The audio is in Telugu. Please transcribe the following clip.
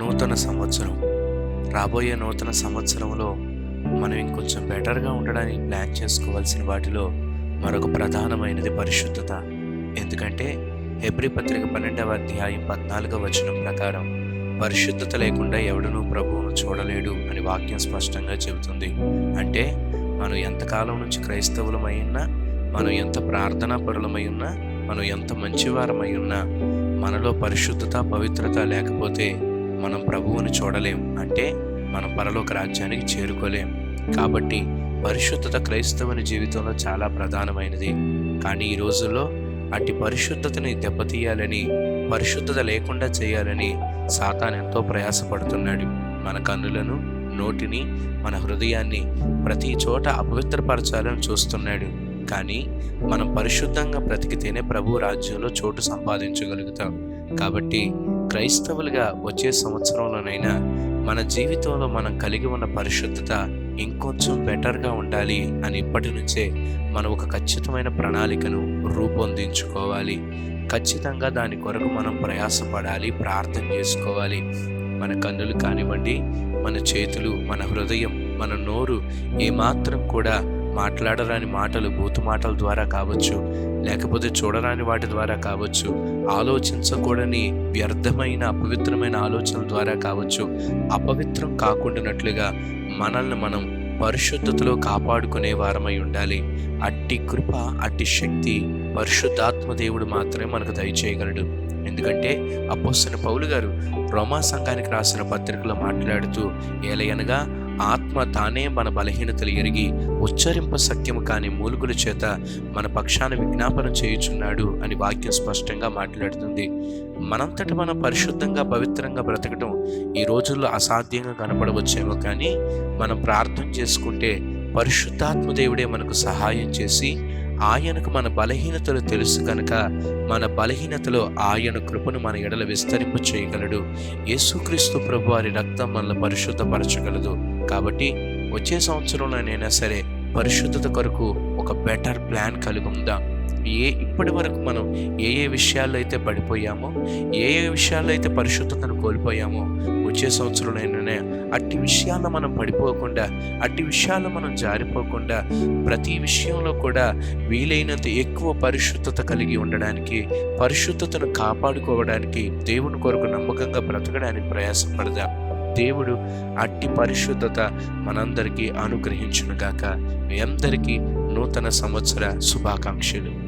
నూతన సంవత్సరం. రాబోయే నూతన సంవత్సరంలో మనం ఇంకొంచెం బెటర్గా ఉండడానికి ప్లాన్ చేసుకోవాల్సిన వాటిలో మరొక ప్రధానమైనది పరిశుద్ధత. ఎందుకంటే హెబ్రి పత్రిక పన్నెండవ అధ్యాయం పద్నాలుగవ వచనం ప్రకారం పరిశుద్ధత లేకుండా ఎవడనూ ప్రభువును చూడలేడు అని వాక్యం స్పష్టంగా చెబుతుంది. అంటే మనం ఎంతకాలం నుంచి క్రైస్తవులమై ఉన్నా మనం ఎంత ప్రార్థనా పరులమై ఉన్నా మనం ఎంత మంచివారమై ఉన్నా మనలో పరిశుద్ధత పవిత్రత లేకపోతే మనం ప్రభువుని చూడలేం. అంటే మనం పరలోక రాజ్యానికి చేరుకోలేం. కాబట్టి పరిశుద్ధత క్రైస్తవుని జీవితంలో చాలా ప్రధానమైనది. కానీ ఈ రోజుల్లో అట్టి పరిశుద్ధతని దెబ్బతీయాలని పరిశుద్ధత లేకుండా చేయాలని సాతాన్ ఎంతో ప్రయాసపడుతున్నాడు. మన కన్నులను నోటిని మన హృదయాన్ని ప్రతి చోట అపవిత్రపరచాలని చూస్తున్నాడు. కానీ మనం పరిశుద్ధంగా బ్రతికితేనే ప్రభు రాజ్యంలో చోటు సంపాదించగలుగుతాం. కాబట్టి క్రైస్తవులుగా వచ్చే సంవత్సరంలోనైనా మన జీవితంలో మనం కలిగి ఉన్న పరిశుద్ధత ఇంకొంచెం బెటర్గా ఉండాలి అని ఇప్పటి నుంచే మనం ఒక ఖచ్చితమైన ప్రణాళికను రూపొందించుకోవాలి. ఖచ్చితంగా దాని కొరకు మనం ప్రయాసపడాలి ప్రార్థన చేసుకోవాలి. మన కన్నులు కానివ్వండి మన చేతులు మన హృదయం మన నోరు ఏమాత్రం కూడా మాట్లాడరాని మాటలు బూతు మాటల ద్వారా కావచ్చు లేకపోతే చూడరాని వాటి ద్వారా కావచ్చు ఆలోచించకూడని వ్యర్థమైన అపవిత్రమైన ఆలోచనల ద్వారా కావచ్చు అపవిత్రం కాకుండానట్లుగా మనల్ని మనం పరిశుద్ధతలో కాపాడుకునే వారమై ఉండాలి. అట్టి కృప అట్టి శక్తి పరిశుద్ధాత్మ దేవుడు మాత్రమే మనకు దయచేయగలడు. ఎందుకంటే అపోస్తున్న పౌలు గారు రోమా సంఘానికి రాసిన పత్రికలో మాట్లాడుతూ ఏలయనగా ఆత్మ తానే మన బలహీనతలు ఎరిగి ఉచ్చరింప సత్యము కాని మూలుగుల చేత మన పక్షాన విజ్ఞాపన చేయుచున్నాడు అని వాక్యం స్పష్టంగా మాట్లాడుతుంది. మనంతట మనం పరిశుద్ధంగా పవిత్రంగా బ్రతకటం ఈ రోజుల్లో అసాధ్యంగా కనపడవచ్చేమో కానీ మనం ప్రార్థన చేసుకుంటే పరిశుద్ధాత్మ దేవుడే మనకు సహాయం చేసి ఆయనకు మన బలహీనతలు తెలుసు కనుక మన బలహీనతలో ఆయన కృపను మన ఎడల విస్తరింప చేయగలడు. యేసుక్రీస్తు ప్రభు వారి రక్తం మనల్ని పరిశుద్ధపరచగలదు. కాబట్టి వచ్చే సంవత్సరంలోనైనా సరే పరిశుద్ధత కొరకు ఒక బెటర్ ప్లాన్ కలిగి ఉందా. ఏ ఇప్పటి వరకు మనం ఏ ఏ విషయాల్లో అయితే పడిపోయామో ఏ ఏ విషయాల్లో అయితే పరిశుద్ధతను కోల్పోయామో వచ్చే సంవత్సరంలోనే అట్టి విషయాల్లో మనం పడిపోకుండా అట్టి విషయాల్లో మనం జారిపోకుండా ప్రతి విషయంలో కూడా వీలైనంత ఎక్కువ పరిశుద్ధత కలిగి ఉండడానికి పరిశుద్ధతను కాపాడుకోవడానికి దేవుని కొరకు నమ్మకంగా బ్రతకడానికి ప్రయాసపడదాం. దేవుడు అట్టి పరిశుద్ధత మనందరికీ అనుగ్రహించునుగాక. మీ అందరికీ నూతన సంవత్సర శుభాకాంక్షలు.